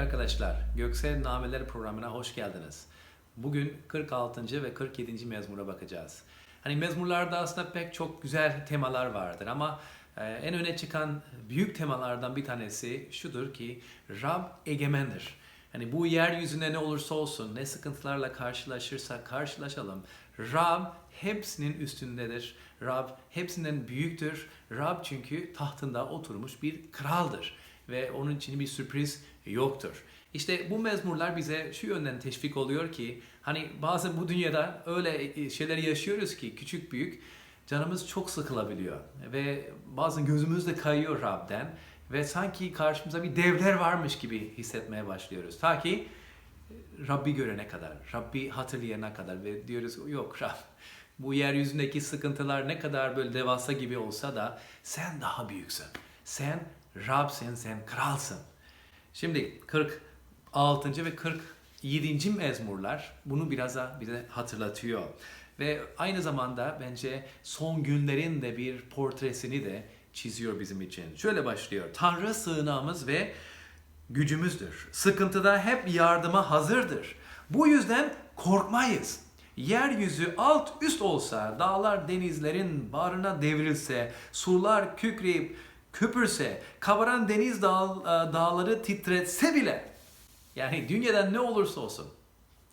arkadaşlar, Göksel Nameler programına hoş geldiniz. Bugün 46. ve 47. mezmura bakacağız. Hani mezmurlarda aslında pek çok güzel temalar vardır ama e, en öne çıkan büyük temalardan bir tanesi şudur ki Rab egemendir. Hani bu yeryüzünde ne olursa olsun, ne sıkıntılarla karşılaşırsak karşılaşalım. Rab hepsinin üstündedir. Rab hepsinden büyüktür. Rab çünkü tahtında oturmuş bir kraldır ve onun için bir sürpriz yoktur. İşte bu mezmurlar bize şu yönden teşvik oluyor ki hani bazen bu dünyada öyle şeyler yaşıyoruz ki küçük büyük canımız çok sıkılabiliyor ve bazen gözümüz de kayıyor Rab'den ve sanki karşımıza bir devler varmış gibi hissetmeye başlıyoruz. Ta ki Rabbi görene kadar, Rabbi hatırlayana kadar ve diyoruz yok Rab bu yeryüzündeki sıkıntılar ne kadar böyle devasa gibi olsa da sen daha büyüksün. Sen Rab'sin, sen kralsın. Şimdi 46. ve 47. mezmurlar bunu biraz da bize hatırlatıyor. Ve aynı zamanda bence son günlerin de bir portresini de çiziyor bizim için. Şöyle başlıyor. Tanrı sığınağımız ve gücümüzdür. Sıkıntıda hep yardıma hazırdır. Bu yüzden korkmayız. Yeryüzü alt üst olsa, dağlar denizlerin barına devrilse, sular kükreyip köpürse, kabaran deniz dağ, e, dağları titretse bile, yani dünyadan ne olursa olsun,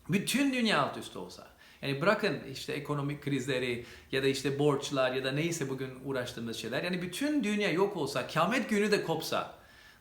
bütün dünya alt üst olsa, yani bırakın işte ekonomik krizleri ya da işte borçlar ya da neyse bugün uğraştığımız şeyler. Yani bütün dünya yok olsa, kıyamet günü de kopsa,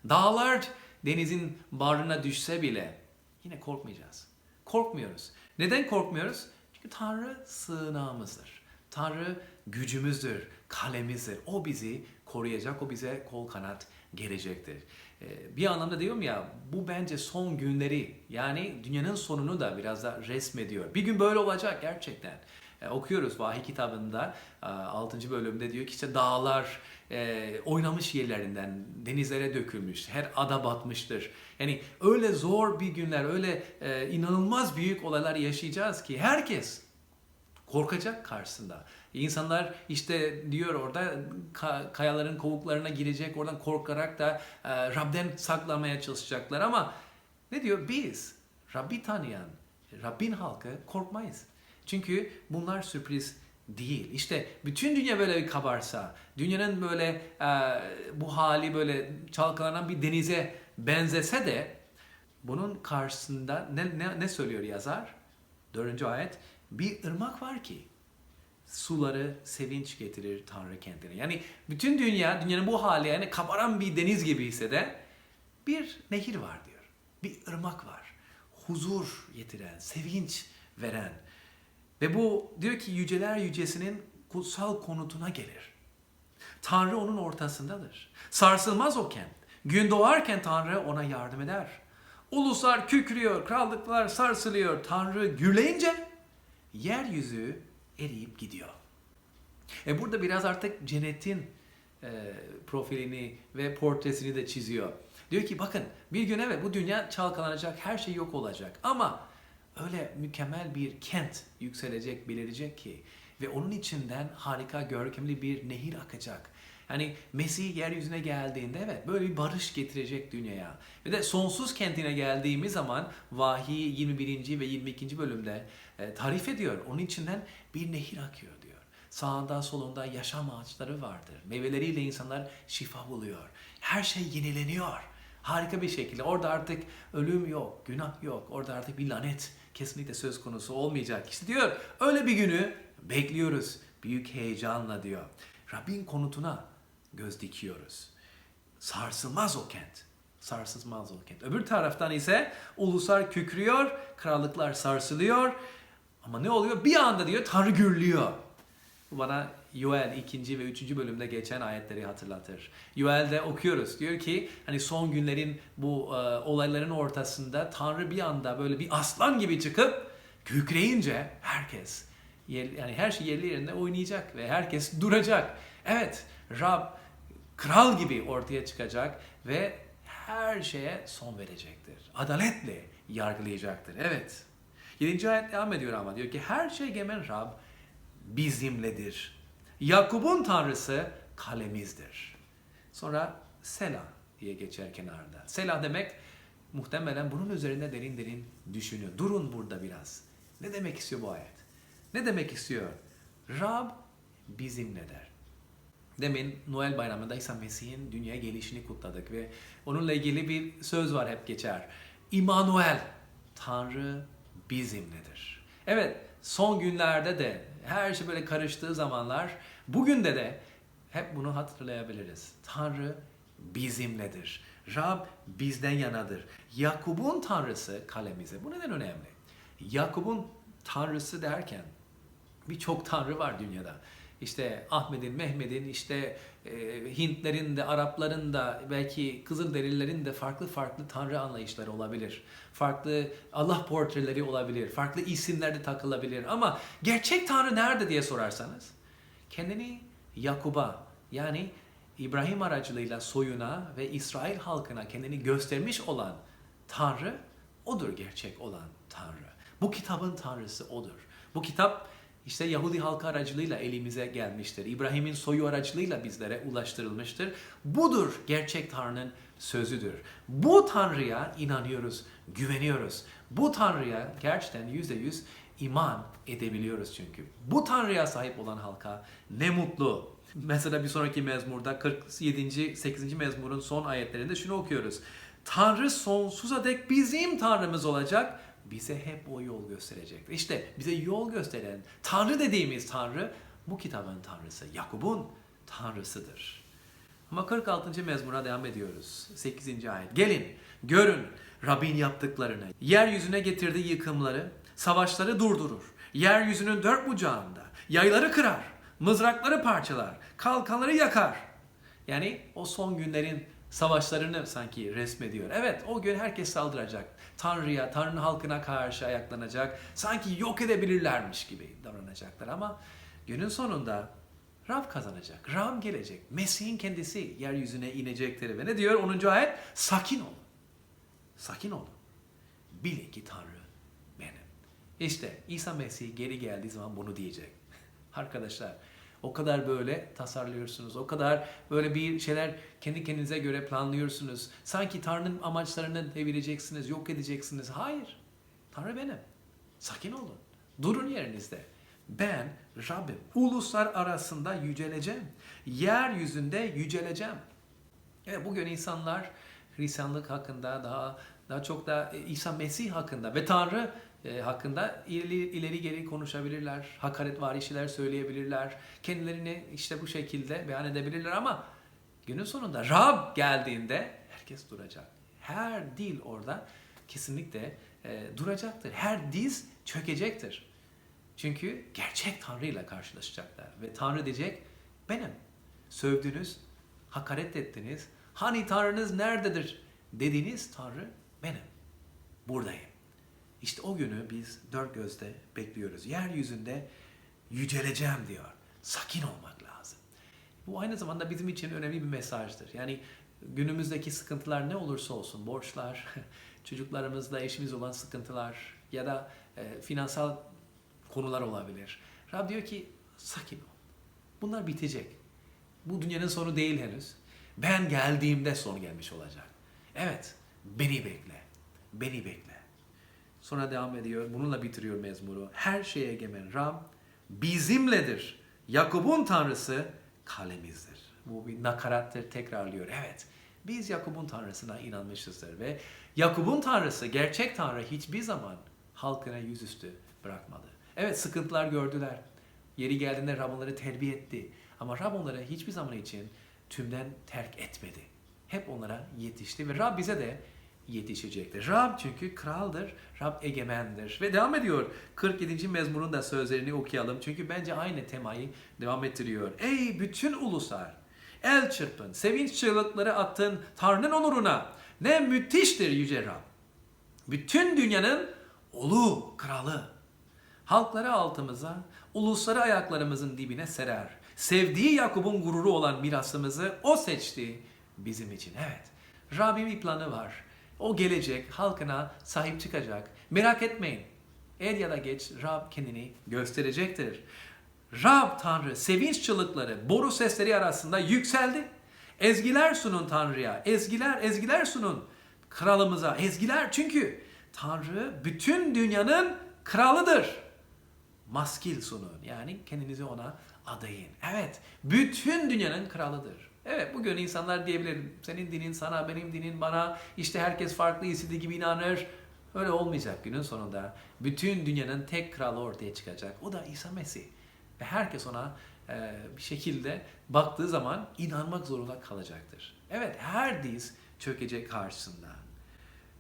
dağlar denizin barına düşse bile yine korkmayacağız. Korkmuyoruz. Neden korkmuyoruz? Çünkü Tanrı sığınağımızdır. Tanrı gücümüzdür, kalemizdir. O bizi koruyacak, o bize kol kanat gelecektir. Ee, bir anlamda diyorum ya bu bence son günleri yani dünyanın sonunu da biraz da resmediyor. Bir gün böyle olacak gerçekten. Ee, okuyoruz vahiy kitabında 6. bölümde diyor ki işte dağlar e, oynamış yerlerinden denizlere dökülmüş. Her ada batmıştır. Yani öyle zor bir günler, öyle e, inanılmaz büyük olaylar yaşayacağız ki herkes korkacak karşısında. İnsanlar işte diyor orada kayaların kovuklarına girecek, oradan korkarak da e, Rab'den saklamaya çalışacaklar ama ne diyor? Biz Rabbi tanıyan, Rabbin halkı korkmayız. Çünkü bunlar sürpriz değil. İşte bütün dünya böyle bir kabarsa, dünyanın böyle e, bu hali böyle çalkalanan bir denize benzese de bunun karşısında ne, ne, ne söylüyor yazar? Dördüncü ayet. Bir ırmak var ki suları sevinç getirir Tanrı kendine. Yani bütün dünya, dünyanın bu hali yani kabaran bir deniz gibi hissede bir nehir var diyor. Bir ırmak var. Huzur getiren, sevinç veren. Ve bu diyor ki yüceler yücesinin kutsal konutuna gelir. Tanrı onun ortasındadır. Sarsılmaz o kent. Gün doğarken Tanrı ona yardım eder. Uluslar kükrüyor, krallıklar sarsılıyor. Tanrı gürleyince yeryüzü eriyip gidiyor. E burada biraz artık cennetin e, profilini ve portresini de çiziyor. Diyor ki bakın bir gün evet bu dünya çalkalanacak, her şey yok olacak ama öyle mükemmel bir kent yükselecek, belirecek ki ve onun içinden harika, görkemli bir nehir akacak. Hani Mesih yeryüzüne geldiğinde evet böyle bir barış getirecek dünyaya. Ve de sonsuz kentine geldiğimiz zaman vahiy 21. ve 22. bölümde tarif ediyor. Onun içinden bir nehir akıyor diyor. Sağında solunda yaşam ağaçları vardır. Meyveleriyle insanlar şifa buluyor. Her şey yenileniyor. Harika bir şekilde. Orada artık ölüm yok, günah yok. Orada artık bir lanet kesinlikle söz konusu olmayacak. İşte diyor öyle bir günü bekliyoruz. Büyük heyecanla diyor. Rabbin konutuna göz dikiyoruz. Sarsılmaz o kent. Sarsılmaz o kent. Öbür taraftan ise uluslar kükrüyor, krallıklar sarsılıyor. Ama ne oluyor? Bir anda diyor Tanrı gürlüyor. Bu bana Yoel 2. ve 3. bölümde geçen ayetleri hatırlatır. Yoel'de okuyoruz. Diyor ki hani son günlerin bu e, olayların ortasında Tanrı bir anda böyle bir aslan gibi çıkıp kükreyince herkes yani her şey yerli yerinde oynayacak ve herkes duracak. Evet Rab kral gibi ortaya çıkacak ve her şeye son verecektir. Adaletle yargılayacaktır. Evet. 7. ayet devam ediyor ama diyor ki her şey gemen Rab bizimledir. Yakup'un tanrısı kalemizdir. Sonra Selah diye geçer kenarda. Selah demek muhtemelen bunun üzerinde derin derin düşünüyor. Durun burada biraz. Ne demek istiyor bu ayet? Ne demek istiyor? Rab bizimle der. Demin Noel bayramında İsa Mesih'in dünyaya gelişini kutladık ve onunla ilgili bir söz var hep geçer. İmanuel, Tanrı bizimledir. Evet, son günlerde de her şey böyle karıştığı zamanlar, bugün de de hep bunu hatırlayabiliriz. Tanrı bizimledir. Rab bizden yanadır. Yakup'un tanrısı kalemize. Bu neden önemli? Yakup'un tanrısı derken birçok tanrı var dünyada. İşte Ahmet'in, Mehmet'in, işte e, Hintlerin de, Arapların da, belki Kızılderililerin de farklı farklı tanrı anlayışları olabilir. Farklı Allah portreleri olabilir. Farklı isimler de takılabilir. Ama gerçek tanrı nerede diye sorarsanız kendini Yakub'a yani İbrahim aracılığıyla soyuna ve İsrail halkına kendini göstermiş olan Tanrı odur gerçek olan Tanrı. Bu kitabın Tanrısı odur. Bu kitap işte Yahudi halkı aracılığıyla elimize gelmiştir. İbrahim'in soyu aracılığıyla bizlere ulaştırılmıştır. Budur gerçek Tanrı'nın sözüdür. Bu Tanrı'ya inanıyoruz, güveniyoruz. Bu Tanrı'ya gerçekten yüzde yüz iman edebiliyoruz çünkü. Bu Tanrı'ya sahip olan halka ne mutlu. Mesela bir sonraki mezmurda 47. 8. mezmurun son ayetlerinde şunu okuyoruz. Tanrı sonsuza dek bizim Tanrımız olacak. Bize hep o yol gösterecek. İşte bize yol gösteren Tanrı dediğimiz Tanrı bu kitabın Tanrısı. Yakup'un Tanrısıdır. Ama 46. mezmura devam ediyoruz. 8. ayet. Gelin, görün Rabbin yaptıklarını. Yeryüzüne getirdiği yıkımları, savaşları durdurur. Yeryüzünün dört bucağında yayları kırar, mızrakları parçalar, kalkanları yakar. Yani o son günlerin savaşlarını sanki resmediyor. Evet o gün herkes saldıracak. Tanrı'ya, Tanrı'nın halkına karşı ayaklanacak. Sanki yok edebilirlermiş gibi davranacaklar ama günün sonunda Rab kazanacak. Rab gelecek. Mesih'in kendisi yeryüzüne inecektir. Ve ne diyor 10. ayet? Sakin olun. Sakin olun. Bilin ki Tanrı benim. İşte İsa Mesih geri geldiği zaman bunu diyecek. Arkadaşlar o kadar böyle tasarlıyorsunuz. O kadar böyle bir şeyler kendi kendinize göre planlıyorsunuz. Sanki Tanrı'nın amaçlarını devireceksiniz, yok edeceksiniz. Hayır. Tanrı benim. Sakin olun. Durun yerinizde. Ben Rabbim. Uluslar arasında yüceleceğim. Yeryüzünde yüceleceğim. Evet bugün insanlar Hristiyanlık hakkında daha daha çok da İsa Mesih hakkında ve Tanrı e, hakkında ileri, ileri geri konuşabilirler. Hakaret var işler söyleyebilirler. Kendilerini işte bu şekilde beyan edebilirler ama günün sonunda Rab geldiğinde herkes duracak. Her dil orada kesinlikle e, duracaktır. Her diz çökecektir. Çünkü gerçek Tanrı ile karşılaşacaklar. Ve Tanrı diyecek benim. Sövdünüz, hakaret ettiniz. Hani Tanrınız nerededir dediğiniz Tanrı benim. Buradayım. İşte o günü biz dört gözle bekliyoruz. Yeryüzünde yüceleceğim diyor. Sakin olmak lazım. Bu aynı zamanda bizim için önemli bir mesajdır. Yani günümüzdeki sıkıntılar ne olursa olsun, borçlar, çocuklarımızla eşimiz olan sıkıntılar ya da e, finansal konular olabilir. Rab diyor ki sakin ol. Bunlar bitecek. Bu dünyanın sonu değil henüz. Ben geldiğimde son gelmiş olacak. Evet, beni bekle. Beni bekle. Sonra devam ediyor. Bununla bitiriyor mezmuru. Her şeye egemen Rab bizimledir. Yakup'un tanrısı kalemizdir. Bu bir nakarattır tekrarlıyor. Evet. Biz Yakup'un tanrısına inanmışızdır ve Yakup'un tanrısı, gerçek tanrı hiçbir zaman halkına yüzüstü bırakmadı. Evet sıkıntılar gördüler. Yeri geldiğinde Rab onları terbiye etti. Ama Rab onları hiçbir zaman için tümden terk etmedi. Hep onlara yetişti ve Rab bize de yetişecektir. Rab çünkü kraldır, Rab egemendir. Ve devam ediyor 47. mezmurun da sözlerini okuyalım. Çünkü bence aynı temayı devam ettiriyor. Ey bütün uluslar! El çırpın, sevinç çığlıkları attın Tanrı'nın onuruna. Ne müthiştir Yüce Rab. Bütün dünyanın ulu kralı. Halkları altımıza, ulusları ayaklarımızın dibine serer. Sevdiği Yakup'un gururu olan mirasımızı o seçti bizim için. Evet, Rabbim bir planı var. O gelecek, halkına sahip çıkacak. Merak etmeyin. Er ya da geç Rab kendini gösterecektir. Rab Tanrı sevinç çığlıkları, boru sesleri arasında yükseldi. Ezgiler sunun Tanrı'ya. Ezgiler, ezgiler sunun. kralımıza ezgiler çünkü Tanrı bütün dünyanın kralıdır. Maskil sunun yani kendinizi ona adayın. Evet bütün dünyanın kralıdır. Evet bugün insanlar diyebilir senin dinin sana benim dinin bana işte herkes farklı istediği gibi inanır. Öyle olmayacak günün sonunda. Bütün dünyanın tek kralı ortaya çıkacak. O da İsa Mesih. Ve herkes ona e, bir şekilde baktığı zaman inanmak zorunda kalacaktır. Evet her diz çökecek karşısında.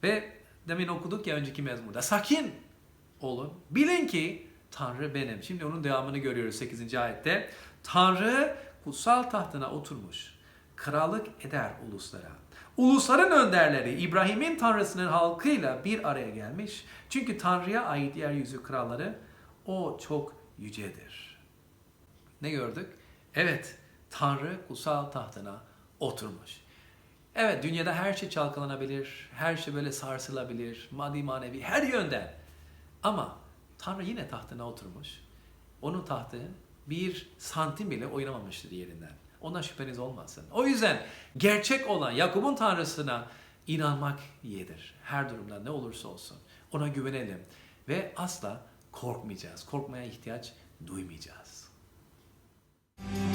Ve demin okuduk ya önceki mezmurda. Sakin olun. Bilin ki Tanrı benim. Şimdi onun devamını görüyoruz 8. ayette. Tanrı kutsal tahtına oturmuş. Krallık eder uluslara. Ulusların önderleri İbrahim'in Tanrısının halkıyla bir araya gelmiş. Çünkü Tanrı'ya ait yeryüzü kralları o çok yücedir. Ne gördük? Evet, Tanrı kutsal tahtına oturmuş. Evet, dünyada her şey çalkalanabilir, her şey böyle sarsılabilir, maddi manevi her yönden. Ama Tanrı yine tahtına oturmuş. Onun tahtı bir santim bile oynamamıştır yerinden. Ona şüpheniz olmasın. O yüzden gerçek olan Yakup'un Tanrısına inanmak iyidir. Her durumda ne olursa olsun. Ona güvenelim ve asla korkmayacağız. Korkmaya ihtiyaç duymayacağız. Müzik